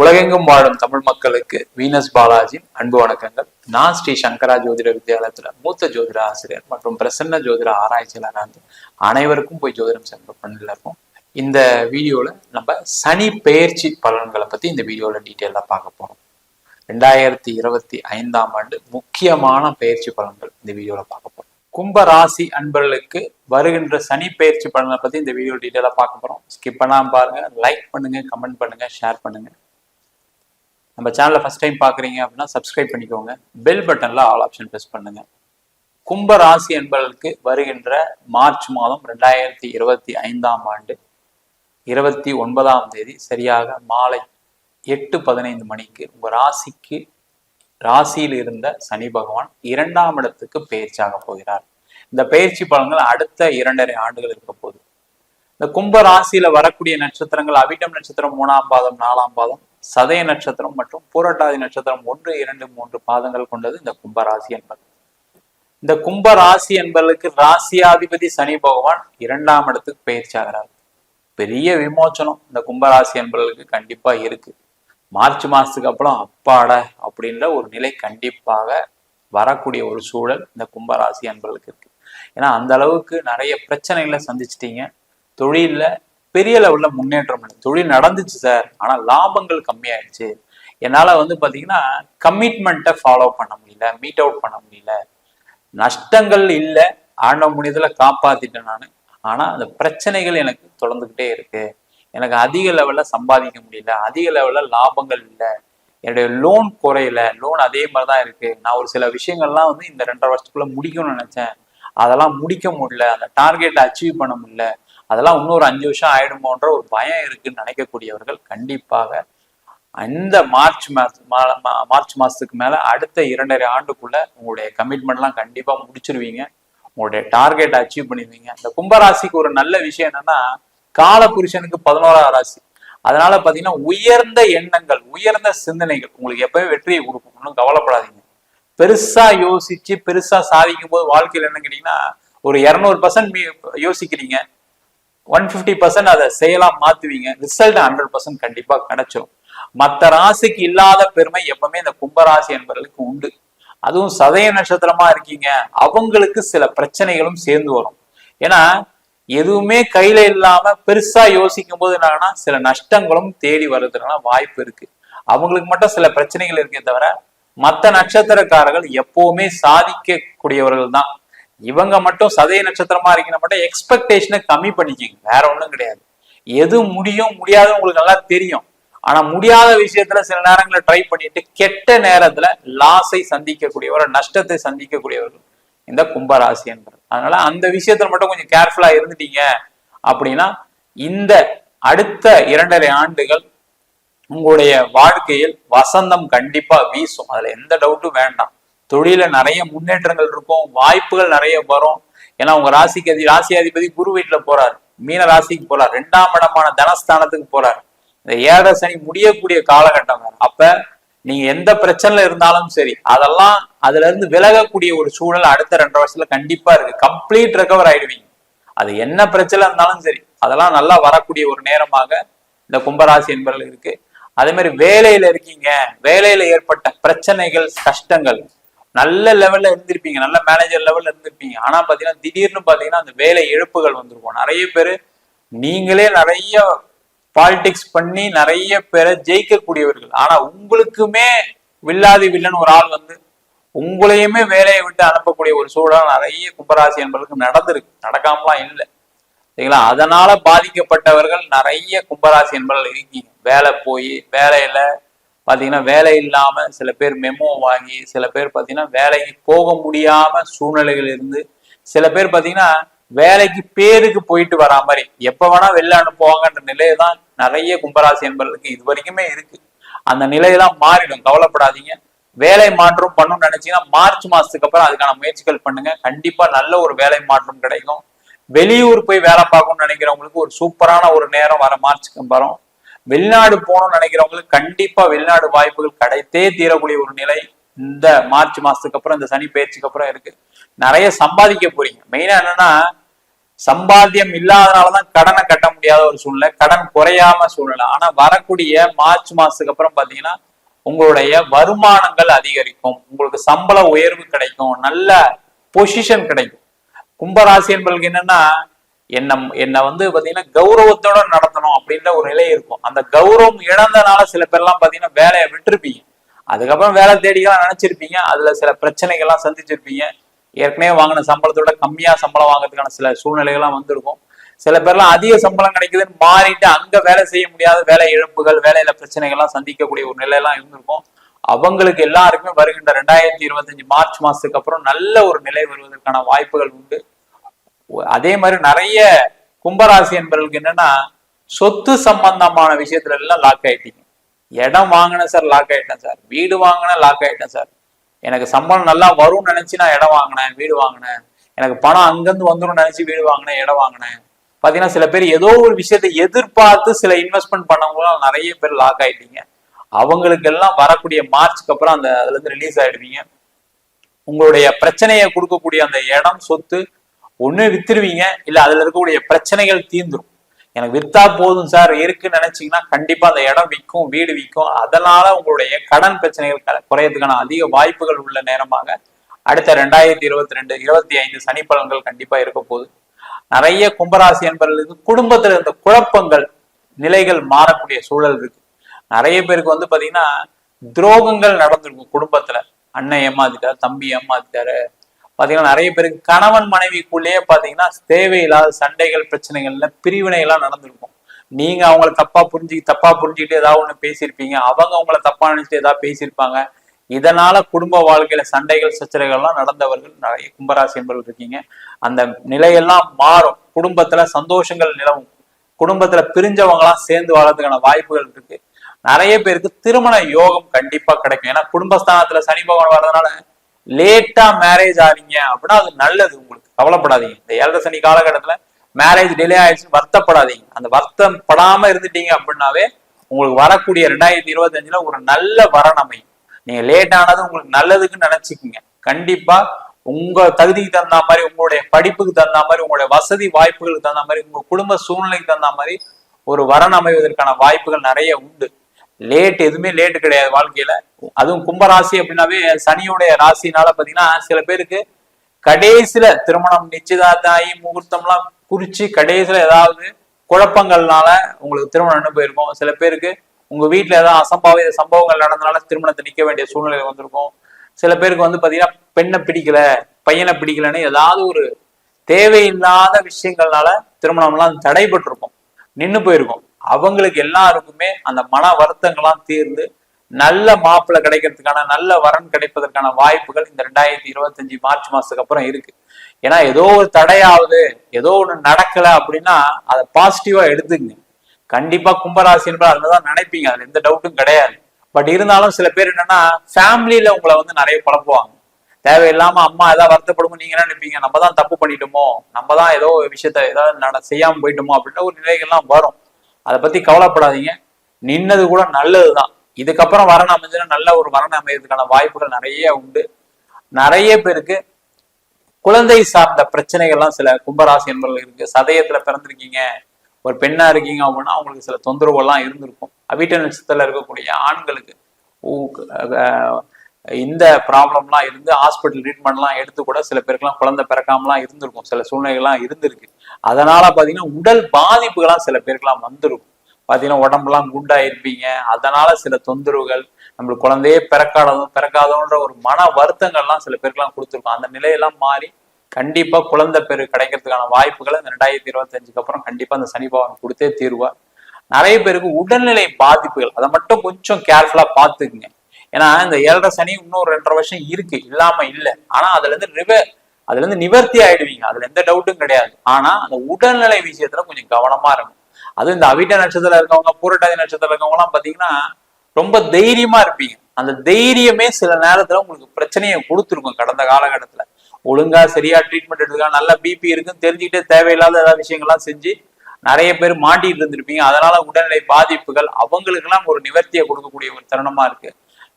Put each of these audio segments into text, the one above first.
உலகெங்கும் வாழும் தமிழ் மக்களுக்கு வீனஸ் பாலாஜி அன்பு வணக்கங்கள். நான் ஸ்ரீ சங்கரா ஜோதிட வித்யாலயத்துல மூத்த ஜோதிட ஆசிரியர் மற்றும் பிரசன்ன ஜோதிட ஆராய்ச்சியாளர் வந்து அனைவருக்கும் போய் ஜோதிடம் சென்ற பண்ணில இருக்கும். இந்த வீடியோல நம்ம சனி பெயர்ச்சி பலன்களை பத்தி இந்த வீடியோல டீட்டெயிலாக பார்க்க போறோம். ரெண்டாயிரத்தி இருபத்தி ஐந்தாம் ஆண்டு முக்கியமான பயிற்சி பலன்கள் இந்த வீடியோல பார்க்க போறோம். கும்ப ராசி அன்பர்களுக்கு வருகின்ற சனி பெயர்ச்சி பலனை பத்தி இந்த வீடியோ டீட்டெயிலாக பார்க்க போறோம். ஸ்கிப் பண்ணாம பாருங்க லைக் பண்ணுங்க கமெண்ட் பண்ணுங்க ஷேர் பண்ணுங்க. நம்ம சேனலை ஃபஸ்ட் டைம் பார்க்குறீங்க அப்படின்னா சப்ஸ்கிரைப் பண்ணிக்கோங்க. பெல் பட்டனில் ஆல் ஆப்ஷன் ப்ரெஸ் பண்ணுங்க. கும்ப ராசி என்பதற்கு வருகின்ற மார்ச் மாதம் ரெண்டாயிரத்தி இருபத்தி ஐந்தாம் ஆண்டு இருபத்தி ஒன்பதாம் தேதி சரியாக மாலை எட்டு பதினைந்து மணிக்கு உங்க ராசிக்கு ராசியில் இருந்த சனி பகவான் இரண்டாம் இடத்துக்கு பயிற்சியாக போகிறார். இந்த பயிற்சி பலன்கள் அடுத்த இரண்டரை ஆண்டுகள் இருக்க போகுது. இந்த கும்ப ராசியில வரக்கூடிய நட்சத்திரங்கள் அவிட்டம் நட்சத்திரம் மூணாம் பாதம் நாலாம் பாதம் சதய நட்சத்திரம் மற்றும் பூரட்டாதி நட்சத்திரம் ஒன்று இரண்டு மூன்று பாதங்கள் கொண்டது இந்த கும்ப ராசி என்பது. இந்த கும்ப ராசி என்பதற்கு ராசியாதிபதி சனி பகவான் இரண்டாம் இடத்துக்கு பயிற்சி ஆகிறார் பெரிய விமோச்சனம் இந்த கும்பராசி என்பவர்களுக்கு கண்டிப்பா இருக்கு. மார்ச் மாசத்துக்கு அப்புறம் அப்பாட அப்படின்ற ஒரு நிலை கண்டிப்பாக வரக்கூடிய ஒரு சூழல் இந்த கும்பராசி என்பவர்களுக்கு இருக்கு. ஏன்னா அந்த அளவுக்கு நிறைய பிரச்சனைகளை சந்திச்சிட்டீங்க. தொழில்ல பெரிய லெவலில் முன்னேற்றம் இல்லை. தொழில் நடந்துச்சு சார். ஆனால் லாபங்கள் கம்மியாயிடுச்சு. என்னால் வந்து பார்த்தீங்கன்னா கமிட்மெண்ட்டை ஃபாலோ பண்ண முடியல. மீட் அவுட் பண்ண முடியல. நஷ்டங்கள் இல்லை. ஆண்ட முடியதில் காப்பாற்றிட்டேன் நான். ஆனா அந்த பிரச்சனைகள் எனக்கு தொடர்ந்துகிட்டே இருக்கு. எனக்கு அதிக லெவலில் சம்பாதிக்க முடியல. அதிக லெவலில் லாபங்கள் இல்லை. என்னுடைய லோன் குறையல. லோன் அதே மாதிரி தான் இருக்கு. நான் ஒரு சில விஷயங்கள்லாம் வந்து இந்த ரெண்டரை வருஷத்துக்குள்ள முடிக்கணும்னு நினைச்சேன். அதெல்லாம் முடிக்க முடியல. அந்த டார்கெட்டை அச்சீவ் பண்ண முடியல. அதெல்லாம் இன்னொரு அஞ்சு வருஷம் ஆயிடுமோன்ற ஒரு பயம் இருக்குன்னு நினைக்கக்கூடியவர்கள் கண்டிப்பாக அந்த மார்ச் மாசம் மார்ச் மாசத்துக்கு மேல அடுத்த இரண்டரை ஆண்டுக்குள்ள உங்களுடைய கமிட்மெண்ட்லாம் கண்டிப்பா முடிச்சிருவீங்க. உங்களுடைய டார்கெட் அச்சீவ் பண்ணிடுவீங்க. இந்த கும்பராசிக்கு ஒரு நல்ல விஷயம் என்னன்னா கால புருஷனுக்கு பதினோராம் ராசி. அதனால பாத்தீங்கன்னா உயர்ந்த எண்ணங்கள் உயர்ந்த சிந்தனைகள் உங்களுக்கு எப்பவும் வெற்றியை கொடுக்கும். ஒன்றும் கவலைப்படாதீங்க. பெருசா யோசிச்சு பெருசா சாதிக்கும் போது வாழ்க்கையில் என்ன கேட்டீங்கன்னா ஒரு இரநூறு பர்சன்ட் யோசிக்கிறீங்க. ஒன் ஃபிஃப்டி பர்சன்ட் அதை செயலா மாத்துவீங்க. ரிசல்ட் ஹண்ட்ரட் பர்சன்ட் கண்டிப்பா கிடைச்சிரும். மற்ற ராசிக்கு இல்லாத பெருமை எப்பவுமே இந்த கும்பராசி என்பவர்களுக்கு உண்டு. அதுவும் சதய நட்சத்திரமா இருக்கீங்க. அவங்களுக்கு சில பிரச்சனைகளும் சேர்ந்து வரும். ஏன்னா எதுவுமே கையில இல்லாம பெருசா யோசிக்கும் போது என்னன்னா சில நஷ்டங்களும் தேடி வர்றதுனால வாய்ப்பு இருக்கு. அவங்களுக்கு மட்டும் சில பிரச்சனைகள் இருக்கே தவிர மற்ற நட்சத்திரக்காரர்கள் எப்பவுமே சாதிக்கக்கூடியவர்கள் தான். இவங்க மட்டும் சதய நட்சத்திரமா இருக்கிற மட்டும் எக்ஸ்பெக்டேஷனை கம்மி பண்ணிக்கிங்க. வேற ஒன்றும் கிடையாது. எது முடியும் முடியாது உங்களுக்கு நல்லா தெரியும். ஆனா முடியாத விஷயத்துல சில நேரங்களில் ட்ரை பண்ணிட்டு கெட்ட நேரத்துல லாஸை சந்திக்கக்கூடியவர் நஷ்டத்தை சந்திக்கக்கூடியவர்கள் இந்த கும்பராசின்றது அதனால அந்த விஷயத்துல மட்டும் கொஞ்சம் கேர்ஃபுல்லா இருந்துட்டீங்க அப்படின்னா இந்த அடுத்த இரண்டரை ஆண்டுகள் உங்களுடைய வாழ்க்கையில் வசந்தம் கண்டிப்பா வீசும். அதுல எந்த டவுட்டும் வேண்டாம். தொழில நிறைய முன்னேற்றங்கள் இருக்கும் வாய்ப்புகள் நிறைய வரும். ஏன்னா உங்க ராசிக்கு அதி ராசி அதிபதி குரு வீட்டுல போறாரு. மீன ராசிக்கு போறார். ரெண்டாம் இடமான தனஸ்தானத்துக்கு போறார். இந்த ஏழரை சனி முடியக்கூடிய காலகட்டம் அப்ப நீங்க எந்த பிரச்சனைல இருந்தாலும் சரி அதெல்லாம் அதுல இருந்து விலகக்கூடிய ஒரு சூழல் அடுத்த ரெண்டரை வருஷத்துல கண்டிப்பா இருக்கு. கம்ப்ளீட் ரெக்கவர் ஆயிடுவீங்க. அது என்ன பிரச்சனை இருந்தாலும் சரி அதெல்லாம் நல்லா வரக்கூடிய ஒரு நேரமாக இந்த கும்பராசி என்பவர்கள் இருக்கு. அதே மாதிரி வேலையில இருக்கீங்க. வேலையில ஏற்பட்ட பிரச்சனைகள் கஷ்டங்கள் நல்ல லெவல்ல இருந்திருப்பீங்க. நல்ல மேனேஜர் லெவல்ல இருந்திருப்பீங்க. ஆனா பாத்தீங்கன்னா திடீர்னு பாத்தீங்கன்னா அந்த வேலை இழப்புகள் வந்திருக்கும். நிறைய பேர் நீங்களே நிறைய பாலிடிக்ஸ் பண்ணி நிறைய பேரை ஜெயிக்கக்கூடியவர்கள். ஆனா உங்களுக்குமே வில்லாதி வில்லன் ஒரு ஆள் வந்து உங்களையுமே வேலையை விட்டு அனுப்பக்கூடிய ஒரு சூழல் நிறைய கும்பராசி என்பவர்களுக்கு நடந்திருக்கு. நடக்காமலாம் இல்லை. சரிங்களா? அதனால பாதிக்கப்பட்டவர்கள் நிறைய கும்பராசி என்பவர்கள் இருக்கீங்க. வேலை போய் வேலையில பாத்தீங்கன்னா வேலை இல்லாம சில பேர் மெமோ வாங்கி சில பேர் பாத்தீங்கன்னா வேலைக்கு போக முடியாம சூழ்நிலைகள் இருந்து சில பேர் பாத்தீங்கன்னா வேலைக்கு பேருக்கு போயிட்டு வரா மாதிரி. எப்ப வேணா வெளில அனுப்புவாங்கன்ற நிலையை தான் நிறைய கும்பராசி என்பவர்களுக்கு இது வரைக்குமே இருக்கு. அந்த நிலையெல்லாம் மாறிடும். கவலைப்படாதீங்க. வேலை மாற்றம் பண்ணணும்னு நினைச்சீங்கன்னா மார்ச் மாசத்துக்கு அப்புறம் அதுக்கான முயற்சிகள் பண்ணுங்க. கண்டிப்பா நல்ல ஒரு வேலை மாற்றம் கிடைக்கும். வெளியூர் போய் வேலை பார்க்கணும்னு நினைக்கிறவங்களுக்கு ஒரு சூப்பரான ஒரு நேரம் வர மார்ச்சுக்கு அப்புறம் வெளிநாடு போகணும்னு நினைக்கிறவங்களுக்கு கண்டிப்பா வெளிநாடு வாய்ப்புகள் கிடைத்தே தீரக்கூடிய ஒரு நிலை இந்த மார்ச் மாசத்துக்கு அப்புறம் இந்த சனி பயிற்சிக்கு அப்புறம் இருக்கு. நிறைய சம்பாதிக்க போறீங்க. மெயினா என்னன்னா சம்பாத்தியம் இல்லாதனாலதான் கடனை கட்ட முடியாத ஒரு சூழ்நிலை கடன் குறையாம சூழ்நிலை. ஆனா வரக்கூடிய மார்ச் மாசத்துக்கு அப்புறம் பாத்தீங்கன்னா உங்களுடைய வருமானங்கள் அதிகரிக்கும். உங்களுக்கு சம்பள உயர்வு கிடைக்கும். நல்ல பொசிஷன் கிடைக்கும். கும்பராசி என்பவர்களுக்கு என்னன்னா என்ன என்னை வந்து பாத்தீங்கன்னா கௌரவத்தோட நடத்தணும் அப்படின்ற ஒரு நிலை இருக்கும். அந்த கௌரவம் இழந்தனால சில பேர்லாம் பாத்தீங்கன்னா வேலையை விட்டுருப்பீங்க. அதுக்கப்புறம் வேலை தேடிக்கலாம் நினைச்சிருப்பீங்க. அதுல சில பிரச்சனைகள்லாம் சந்திச்சிருப்பீங்க. ஏற்கனவே வாங்கின சம்பளத்தோட கம்மியா சம்பளம் வாங்குறதுக்கான சில சூழ்நிலைகள்லாம் வந்திருக்கும். சில பேர்லாம் அதிக சம்பளம் கிடைக்குதுன்னு மாறிட்டு அங்க வேலை செய்ய முடியாத வேலை இழப்புகள் வேலையில பிரச்சனைகள்லாம் சந்திக்கக்கூடிய ஒரு நிலையெல்லாம் இருந்திருக்கும். அவங்களுக்கு எல்லாருக்குமே வருகின்ற ரெண்டாயிரத்தி இருபத்தஞ்சு மார்ச் மாசத்துக்கு அப்புறம் நல்ல ஒரு நிலை வருவதற்கான வாய்ப்புகள் உண்டு. அதே மாதிரி நிறைய கும்பராசி என்பவர்களுக்கு என்னன்னா சொத்து சம்பந்தமான விஷயத்துல எல்லாம் லாக் ஆயிட்டீங்க. இடம் வாங்கினேன் சார் லாக் ஆயிட்டேன் சார் வீடு வாங்கினேன் லாக் ஆயிட்டேன் சார் எனக்கு சம்பளம் நல்லா வரும்னு நினைச்சு நான் இடம் வாங்கினேன் வீடு வாங்கினேன். எனக்கு பணம் அங்கிருந்து வந்துடும் நினைச்சு வீடு வாங்கினேன் இடம் வாங்கினேன். பாத்தீங்கன்னா சில பேர் ஏதோ ஒரு விஷயத்தை எதிர்பார்த்து சில இன்வெஸ்ட்மெண்ட் பண்ணவங்களும் நிறைய பேர் லாக் ஆயிட்டீங்க. அவங்களுக்கு எல்லாம் வரக்கூடிய மார்ச்சுக்கு அப்புறம் அந்த அதுல இருந்து ரிலீஸ் ஆயிடுவீங்க. உங்களுடைய பிரச்சனையை கொடுக்கக்கூடிய அந்த இடம் சொத்து ஒண்ணு வித்துருவீங்க இல்ல அதுல இருக்கக்கூடிய பிரச்சனைகள் தீந்துரும் எனக்கு வித்தா போதும் சார் இருக்குன்னு நினைச்சீங்கன்னா கண்டிப்பா அந்த இடம் விற்கும் வீடு விற்கும் அதனால உங்களுடைய கடன் பிரச்சனைகள் க- குறையறதுக்கான அதிக வாய்ப்புகள் உள்ள நேரமாக அடுத்த ரெண்டாயிரத்தி இருபத்தி ரெண்டு இருபத்தி ஐந்து சனி பலன்கள் கண்டிப்பா இருக்க போகுது. நிறைய கும்பராசி என்பவர்களுக்கு குடும்பத்துல இருந்த குழப்பங்கள் நிலைகள் மாறக்கூடிய சூழல் இருக்கு. நிறைய பேருக்கு வந்து பாத்தீங்கன்னா துரோகங்கள் நடந்திருக்கும் குடும்பத்துல. அண்ணன் ஏமாத்திட்டாரு தம்பி ஏமாத்திட்டாரு பாத்தீங்கன்னா நிறைய பேருக்கு கணவன் மனைவிக்குள்ளேயே பாத்தீங்கன்னா தேவையில்லாத சண்டைகள் பிரச்சனைகள்ல பிரிவினைகள்லாம் நடந்திருக்கும். நீங்க அவங்கள தப்பா புரிஞ்சு தப்பா புரிஞ்சுக்கிட்டு ஏதாவது ஒண்ணு பேசியிருப்பீங்க. அவங்க அவங்கள தப்பா நினைச்சிட்டு ஏதாவது பேசியிருப்பாங்க. இதனால குடும்ப வாழ்க்கையில சண்டைகள் சச்சரவுகள்லாம் நடந்தவர்கள் நிறைய கும்பராசி என்பவர்கள் இருக்கீங்க. அந்த நிலையெல்லாம் மாறும். குடும்பத்துல சந்தோஷங்கள் நிலவும். குடும்பத்துல பிரிஞ்சவங்களாம் சேர்ந்து வாழறதுக்கான வாய்ப்புகள் இருக்கு. நிறைய பேருக்கு திருமண யோகம் கண்டிப்பா கிடைக்கும். ஏன்னா குடும்பஸ்தானத்துல சனி பகவான் வர்றதுனால லேட்டா மேரேஜ் ஆறீங்க அப்படின்னா அது நல்லது. உங்களுக்கு கவலைப்படாதீங்க. இந்த ஏழரை சனி காலகட்டத்துல மேரேஜ் டிலே ஆயிடுச்சுன்னு வருத்தப்படாதீங்க. அந்த வருத்தம் படாம இருந்துட்டீங்க அப்படின்னாவே உங்களுக்கு வரக்கூடிய ரெண்டாயிரத்தி இருபத்தஞ்சுல ஒரு நல்ல வரணமை நீங்க லேட் ஆனது உங்களுக்கு நல்லதுக்குன்னு நினைச்சுக்கோங்க. கண்டிப்பா உங்க தகுதிக்கு தகுந்த மாதிரி உங்களுடைய படிப்புக்கு தகுந்த மாதிரி உங்களுடைய வசதி வாய்ப்புகளுக்கு தகுந்த மாதிரி உங்க குடும்ப சூழ்நிலைக்கு தகுந்த மாதிரி ஒரு வரன் அமைவதற்கான வாய்ப்புகள் நிறைய உண்டு. லேட் எதுவுமே லேட் கிடையாது வாழ்க்கையில. அதுவும் கும்பராசி அப்படின்னாவே சனியுடைய ராசினால பாத்தீங்கன்னா சில பேருக்கு கடைசியில திருமணம் நிச்சயதார்த்தாயி முகூர்த்தம்லாம் குறிச்சு கடைசியில ஏதாவது குழப்பங்கள்னால உங்களுக்கு திருமணம் நின்று போயிருக்கும். சில பேருக்கு உங்க வீட்டுல ஏதாவது அசம்பாவித சம்பவங்கள் நடந்தனால திருமணத்தை நிக்க வேண்டிய சூழ்நிலை வந்திருக்கும். சில பேருக்கு வந்து பாத்தீங்கன்னா பெண்ணை பிடிக்கல பையனை பிடிக்கலன்னு ஏதாவது ஒரு தேவையில்லாத விஷயங்கள்னால திருமணம்லாம் தடைபட்டிருக்கும் நின்று போயிருக்கும். அவங்களுக்கு எல்லாருக்குமே அந்த மன வருத்தங்கள்லாம் தீர்ந்து நல்ல மாப்பிள்ளை கிடைக்கிறதுக்கான நல்ல வரன் கிடைப்பதற்கான வாய்ப்புகள் இந்த ரெண்டாயிரத்தி இருபத்தஞ்சு மார்ச் மாசத்துக்கு அப்புறம் இருக்கு. ஏன்னா ஏதோ ஒரு தடையாவது ஏதோ ஒண்ணு நடக்கல அப்படின்னா அதை பாசிட்டிவா எடுத்துங்க கண்டிப்பா கும்பராசி என்பது அதுலதான் நினைப்பீங்க. அதுல எந்த டவுட்டும் கிடையாது. பட் இருந்தாலும் சில பேர் என்னன்னா ஃபேமிலியில உங்களை வந்து நிறைய குழப்புவாங்க தேவையில்லாம அம்மா ஏதாவது வருத்தப்படுமோ நீங்க என்ன நினைப்பீங்க? நம்ம தான் தப்பு பண்ணிட்டோமோ? நம்ம தான் ஏதோ ஒரு விஷயத்த ஏதாவது நட செய்யாம போயிட்டோமோ அப்படின்ற ஒரு நிலைகள்லாம் வரும். அதை பத்தி கவலைப்படாதீங்க. நின்னது கூட நல்லதுதான். இதுக்கப்புறம் வரணும் அமைஞ்சுன்னா நல்ல ஒரு வரன் அமைகிறதுக்கான வாய்ப்புகள் நிறைய உண்டு. நிறைய பேருக்கு குழந்தை சார்ந்த பிரச்சனைகள்லாம் சில கும்பராசி என்பவர்கள் இருக்கு. சதயத்துல பிறந்திருக்கீங்க. ஒரு பெண்ணா இருக்கீங்க அப்படின்னா அவங்களுக்கு சில தொந்தரவுகள்லாம் இருந்திருக்கும். அவிட்ட நட்சத்திரத்துல இருக்கக்கூடிய ஆண்களுக்கு இந்த ப்ராப்ளம்லாம் இருந்து ஹாஸ்பிட்டல் ட்ரீட்மெண்ட்லாம் எடுத்து கூட சில பேருக்குலாம் குழந்தை பிறக்காமலாம் இருந்திருக்கும். சில சூழ்நிலைகள்லாம் இருந்திருக்கு. அதனால பாத்தீங்கன்னா உடல் பாதிப்புகள்லாம் சில பேருக்குலாம் வந்துடும் பாத்தீங்கன்னா உடம்புலாம் குண்டா இருப்பீங்க அதனால சில தொந்தரவுகள் நம்மளுக்கு குழந்தையே பிறக்காததும் பிறக்காதோன்ற ஒரு மன வருத்தங்கள்லாம் சில பேருக்குலாம் கொடுத்துருக்கோம். அந்த நிலையெல்லாம் மாறி கண்டிப்பா குழந்தை பேரு கிடைக்கிறதுக்கான வாய்ப்புகளை இந்த ரெண்டாயிரத்தி இருபத்தஞ்சுக்கு அப்புறம் கண்டிப்பா அந்த சனி பகவான் கொடுத்தே தீருவார். நிறைய பேருக்கு உடல்நிலை பாதிப்புகள் அதை மட்டும் கொஞ்சம் கேர்ஃபுல்லா பாத்துக்குங்க ஏன்னா இந்த ஏழரை சனி இன்னும் ரெண்டரை வருஷம் இருக்கு. இல்லாம இல்லை. ஆனா அதுல இருந்து ரிவ அதுல இருந்து நிவர்த்தி ஆயிடுவீங்க. அதுல எந்த டவுட்டும் கிடையாது. ஆனா அந்த உடல்நிலை விஷயத்துல கொஞ்சம் கவனமா இருக்கும் அதுவும் இந்த அவிட்ட நட்சத்திரத்துல இருக்கவங்க பூரட்டாதி நட்சத்திரத்துல இருக்கவங்க எல்லாம் பாத்தீங்கன்னா ரொம்ப தைரியமா இருப்பீங்க. அந்த தைரியமே சில நேரத்துல உங்களுக்கு பிரச்சனையை கொடுத்துருக்கும் கடந்த காலகட்டத்துல. ஒழுங்கா சரியா ட்ரீட்மெண்ட் எடுத்துக்கலாம் நல்ல பிபி இருக்குன்னு தெரிஞ்சுக்கிட்டே தேவையில்லாத ஏதாவது விஷயங்கள்லாம் செஞ்சு நிறைய பேர் மாட்டிட்டு இருந்திருப்பீங்க. அதனால உடல்நிலை பாதிப்புகள் அவங்களுக்கெல்லாம் ஒரு நிவர்த்தியை கொடுக்கக்கூடிய ஒரு தருணமா இருக்கு.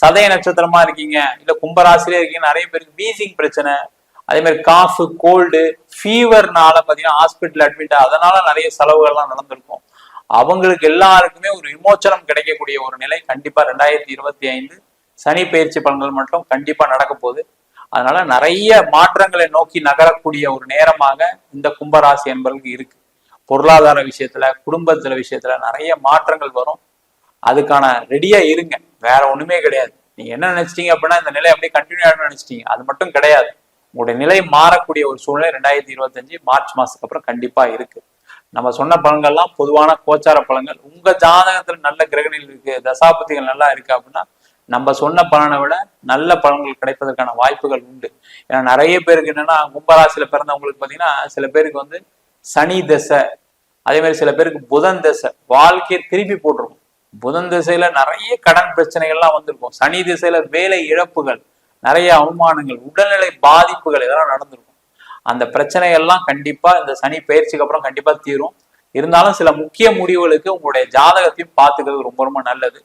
சதய நட்சத்திரமா இருக்கீங்க இல்ல கும்பராசிலே இருக்கீங்க நிறைய பேருக்கு வீசிங் பிரச்சனை அதே மாதிரி காஃபு கோல்டு ஃபீவர்னால பார்த்தீங்கன்னா ஹாஸ்பிட்டல் அட்மிட் அதனால நிறைய செலவுகள்லாம் நடந்திருக்கும். அவங்களுக்கு எல்லாருக்குமே ஒரு விமோச்சனம் கிடைக்கக்கூடிய ஒரு நிலை கண்டிப்பா ரெண்டாயிரத்தி இருபத்தி ஐந்து சனி பயிற்சி பலன்கள் மட்டும் கண்டிப்பா நடக்க போகுது. அதனால நிறைய மாற்றங்களை நோக்கி நகரக்கூடிய ஒரு நேரமாக இந்த கும்பராசி என்பவர்களுக்கு இருக்கு. பொருளாதார விஷயத்துல குடும்பத்துல விஷயத்துல நிறைய மாற்றங்கள் வரும். அதுக்கான ரெடியா இருங்க. வேற ஒண்ணுமே கிடையாது. நீங்க என்ன நினைச்சிட்டீங்க அப்படின்னா இந்த நிலை அப்படியே கண்டினியூ ஆகணும்னு நினைச்சிட்டீங்க. அது மட்டும் கிடையாது. உங்களுடைய நிலை மாறக்கூடிய ஒரு சூழ்நிலை ரெண்டாயிரத்தி இருபத்தஞ்சு மார்ச் மாசத்துக்கு அப்புறம் கண்டிப்பா இருக்கு. நம்ம சொன்ன பலன்கள்லாம் பொதுவான கோச்சார பலன்கள் உங்க ஜாதகத்துல நல்ல கிரகணிகள் இருக்கு தசாபதிகள் நல்லா இருக்கு அப்படின்னா நம்ம சொன்ன பலனை விட நல்ல பலன்கள் கிடைப்பதற்கான வாய்ப்புகள் உண்டு. ஏன்னா நிறைய பேருக்கு என்னன்னா கும்பராசியில பிறந்தவங்களுக்கு பாத்தீங்கன்னா சில பேருக்கு வந்து சனி தசை அதே மாதிரி சில பேருக்கு புதன் தசை வாழ்க்கையை திருப்பி போட்டிருக்கும். புதன் திசையில நிறைய கடன் பிரச்சனைகள்லாம் வந்திருக்கும். சனி திசையில வேலை இழப்புகள் நிறைய அவமானங்கள் உடல்நிலை பாதிப்புகள் இதெல்லாம் நடந்திருக்கும். அந்த பிரச்சனையெல்லாம் கண்டிப்பா இந்த சனி பயிற்சிக்கு அப்புறம் கண்டிப்பா தீரும். இருந்தாலும் சில முக்கிய முடிவுகளுக்கு உங்களுடைய ஜாதகத்தையும் பார்த்துக்கிறது ரொம்ப ரொம்ப நல்லது.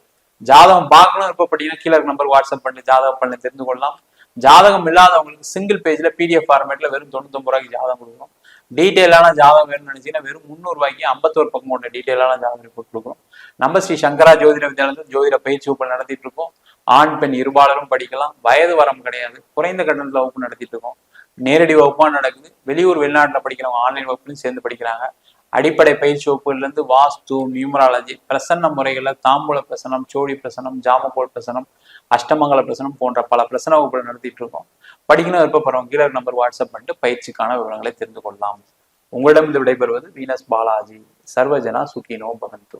ஜாதகம் பார்க்கணும் இருப்பப்பட்டீங்கன்னா கீழே நம்பர் வாட்ஸ்அப் பண்ணி ஜாதகம் பண்ணி தெரிந்து கொள்ளலாம். ஜாதகம் இல்லாதவங்களுக்கு சிங்கிள் பேஜ்ல பிடிஎஃப் ஃபார்மேட்ல வெறும் தொண்ணூத்தொம்பது ரூபாய்க்கு ஜாதகம் கொடுக்குறோம் டீட்டெயிலான ஜாதகம் வேணும்னு நினைச்சீங்கன்னா வெறும் முந்நூறு ரூபாய்க்கு ஐம்பத்தோரு பக்கம் கொண்ட டீட்டெயிலான ஜாதகம் ரிப்போர்ட் கொடுக்குறோம் நம்ம ஸ்ரீ சங்கரா ஜோதிட வித்யாலயத்தில் ஜோதிட பயிற்சி வகுப்பு நடத்திட்டு இருக்கோம். ஆண் பெண் இருபாலரும் படிக்கலாம். வயது வரம் கிடையாது. குறைந்த கட்டணத்துல வகுப்பு நடத்திட்டு இருக்கோம். நேரடி வகுப்பா நடக்குது. வெளியூர் வெளிநாட்டுல படிக்கிறவங்க ஆன்லைன் வகுப்புலையும் சேர்ந்து படிக்கிறாங்க. அடிப்படை பயிற்சி வகுப்புல இருந்து வாஸ்து நியூமராலஜி பிரசன்ன முறைகள்ல தாம்பூல பிரசனம் சோழி பிரசனம் ஜாமகோல் பிரசனம் அஷ்டமங்கல பிரசனம் போன்ற பல பிரசன வகுப்புகள் நடத்திட்டு இருக்கோம். படிக்கணும் விருப்பப்படுறவங்க கீழே நம்பர் வாட்ஸ்அப் பண்ணிட்டு பயிற்சிக்கான விவரங்களை தெரிந்து கொள்ளலாம். உங்களிடம் இது விடைபெறுவது வீனஸ் பாலாஜி. சர்வஜனா சுகினோ பகந்து